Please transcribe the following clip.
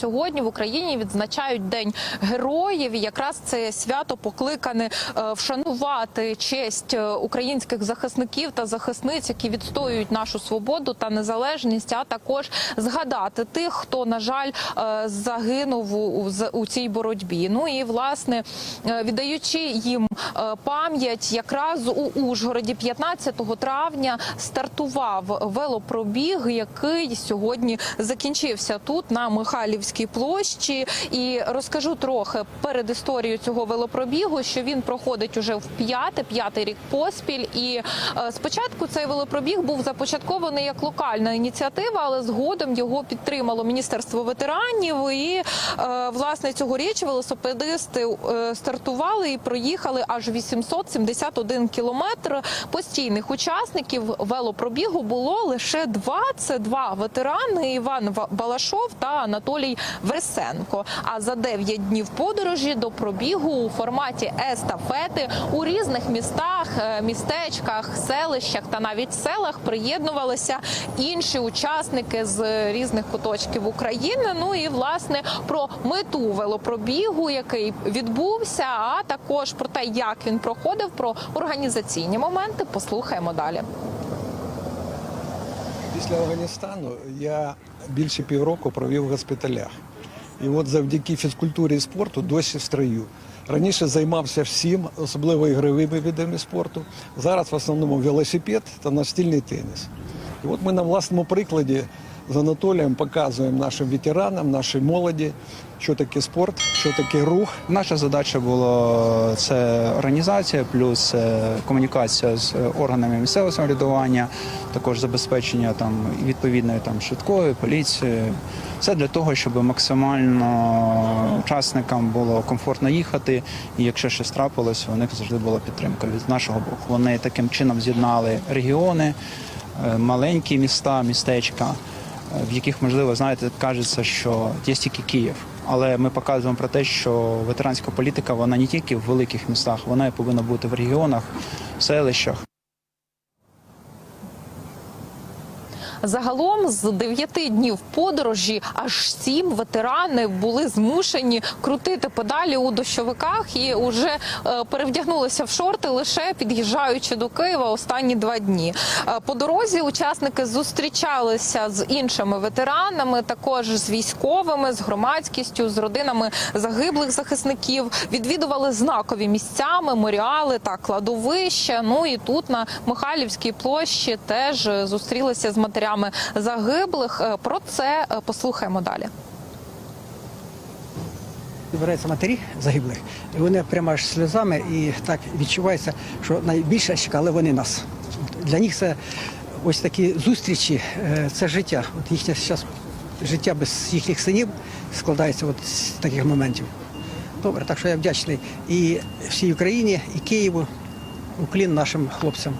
Сьогодні в Україні відзначають День героїв. Якраз це свято покликане е, вшанувати честь е, українських захисників та захисниць, які відстоюють нашу свободу та незалежність, а також згадати тих, хто на жаль е, загинув у, цій боротьбі. Ну і власне віддаючи їм пам'ять, якраз у Ужгороді 15 травня стартував велопробіг, який сьогодні закінчився тут на Михайлівській площі. І розкажу трохи перед історією цього велопробігу, що він проходить уже в п'яте, п'ятий рік поспіль. І е, спочатку цей велопробіг був започаткований як локальна ініціатива, але згодом його підтримало Міністерство ветеранів. І е, власне цьогоріч велосипедисти е, стартували і проїхали аж 871 кілометр. Постійних учасників велопробігу було лише два. Це два ветерани Іван Ва- Балашов та Анатолій Версенко. А за 9 днів подорожі до пробігу у форматі естафети у різних містах, е, містечках, селищах та навіть селах приєднувалися інші учасники з різних куточків України. Ну і власне про мету велопробігу, який відбувся, а також про те, як він проходив, про організаційні моменти. Послухаємо далі. Після Афганістану я більше півроку провів в госпіталях. І от завдяки фізкультурі і спорту досі в строю. Раніше займався всім, особливо ігровими видами спорту. Зараз в основному велосипед та настільний теніс. І от ми на власному прикладі з Анатолієм показуємо нашим ветеранам, нашій молоді, що таке спорт, що таке рух. Наша задача була це організація, плюс е, комунікація з органами місцевого самоврядування, також забезпечення там відповідної там швидкої поліції. Все для того, щоб максимально учасникам було комфортно їхати, і якщо щось трапилось, у них завжди була підтримка від нашого боку. Вони таким чином з'єднали регіони, е, маленькі міста, містечка, е, в яких можливо знаєте, кажеться, що є тільки Київ. Але ми показуємо про те, що ветеранська політика вона не тільки в великих містах, вона і повинна бути в регіонах, в селищах. Загалом з дев'яти днів подорожі аж сім ветерани були змушені крутити педалі у дощовиках і вже е, перевдягнулися в шорти лише під'їжджаючи до Києва останні два дні. Е, По дорозі учасники зустрічалися з іншими ветеранами, також з військовими, з громадськістю, з родинами загиблих захисників. Відвідували знакові місця, меморіали та кладовища. Ну і тут на Михайлівській площі теж е, зустрілися з матерями загиблих. Е, Про це е, послухаємо далі. Збираються матері загиблих, і вони прямо аж сльозами, і так відчувається, що найбільше чекали вони нас. Для них це ось такі зустрічі, е, це життя. От їхнє зараз життя без їхніх синів складається от з таких моментів. Добре, так що я вдячний і всій Україні, і Києву, уклін нашим хлопцям.